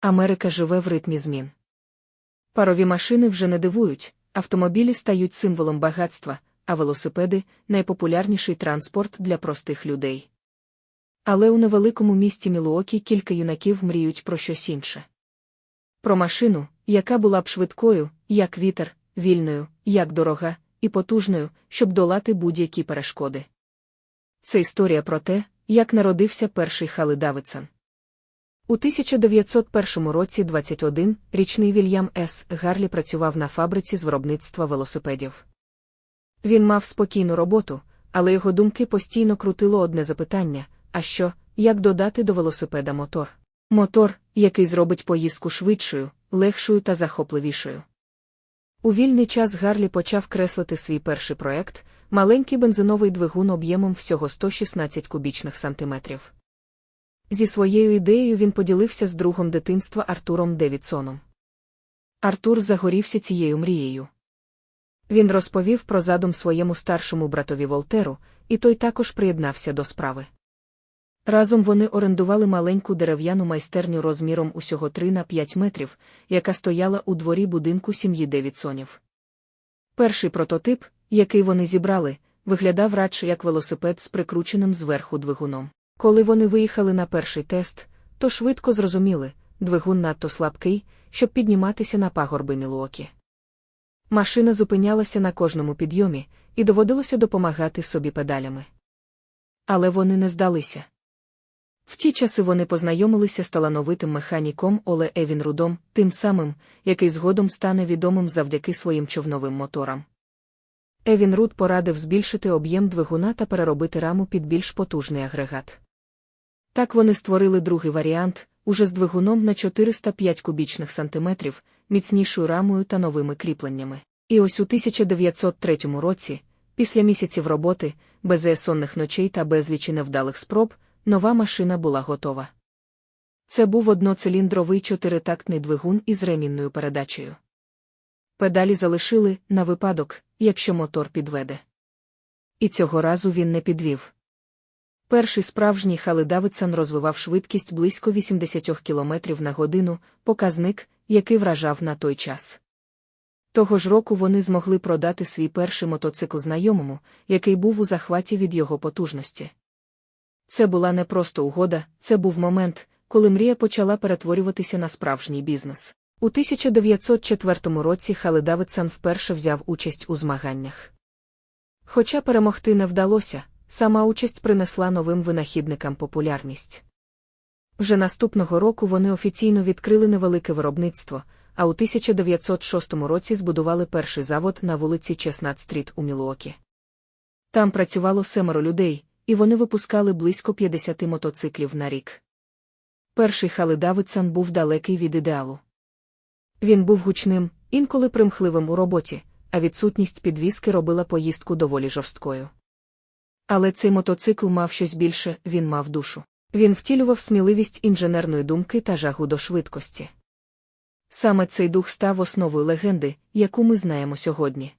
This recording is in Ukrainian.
Америка живе в ритмі змін. Парові машини вже не дивують, автомобілі стають символом багатства, а велосипеди найпопулярніший транспорт для простих людей. Але у невеликому місті Мілуокі кілька юнаків мріють про щось інше. Про машину, яка була б швидкою, як вітер, вільною, як дорога, і потужною, щоб долати будь-які перешкоди. Це історія про те, як народився перший Хали Давидсон. У 1901 році 21 річний Вільям С. Гарлі працював на фабриці з виробництва велосипедів. Він мав спокійну роботу, але його думки постійно крутило одне запитання а що, як додати до велосипеда мотор? Мотор, який зробить поїздку швидшою, легшою та захопливішою. У вільний час Гарлі почав креслити свій перший проект маленький бензиновий двигун об'ємом всього 116 кубічних сантиметрів. Зі своєю ідеєю він поділився з другом дитинства Артуром Девідсоном. Артур загорівся цією мрією. Він розповів про задум своєму старшому братові Волтеру, і той також приєднався до справи. Разом вони орендували маленьку дерев'яну майстерню розміром усього 3 на 5 метрів, яка стояла у дворі будинку сім'ї Девідсонів. Перший прототип, який вони зібрали, виглядав радше як велосипед з прикрученим зверху двигуном. Коли вони виїхали на перший тест, то швидко зрозуміли, двигун надто слабкий, щоб підніматися на пагорби Мілуокі. Машина зупинялася на кожному підйомі, і доводилося допомагати собі педалями. Але вони не здалися. В ті часи вони познайомилися з талановитим механіком Оле Евінрудом, тим самим, який згодом стане відомим завдяки своїм човновим моторам. Евінруд порадив збільшити об'єм двигуна та переробити раму під більш потужний агрегат. Так вони створили другий варіант, уже з двигуном на 405 кубічних сантиметрів, міцнішою рамою та новими кріпленнями. І ось у 1903 році, після місяців роботи, без сонних ночей та безлічі невдалих спроб, нова машина була готова. Це був одноциліндровий чотиритактний двигун із ремінною передачею. Педалі залишили на випадок, якщо мотор підведе. І цього разу він не підвів. Перший справжній Хали Давидсон розвивав швидкість близько 80 км на годину, показник, який вражав на той час. Того ж року вони змогли продати свій перший мотоцикл знайомому, який був у захваті від його потужності. Це була не просто угода, це був момент, коли мрія почала перетворюватися на справжній бізнес. У 1904 році Хали Давидсон вперше взяв участь у змаганнях. Хоча перемогти не вдалося, сама участь принесла новим винахідникам популярність. Вже наступного року вони офіційно відкрили невелике виробництво, а у 1906 році збудували перший завод на вулиці Чеснат-стріт у Мілуокі. Там працювало семеро людей, і вони випускали близько 50 мотоциклів на рік. Перший Хали Давидсон був далекий від ідеалу. Він був гучним, інколи примхливим у роботі, а відсутність підвіски робила поїздку доволі жорсткою. Але цей мотоцикл мав щось більше, він мав душу. Він втілював сміливість інженерної думки та жагу до швидкості. Саме цей дух став основою легенди, яку ми знаємо сьогодні.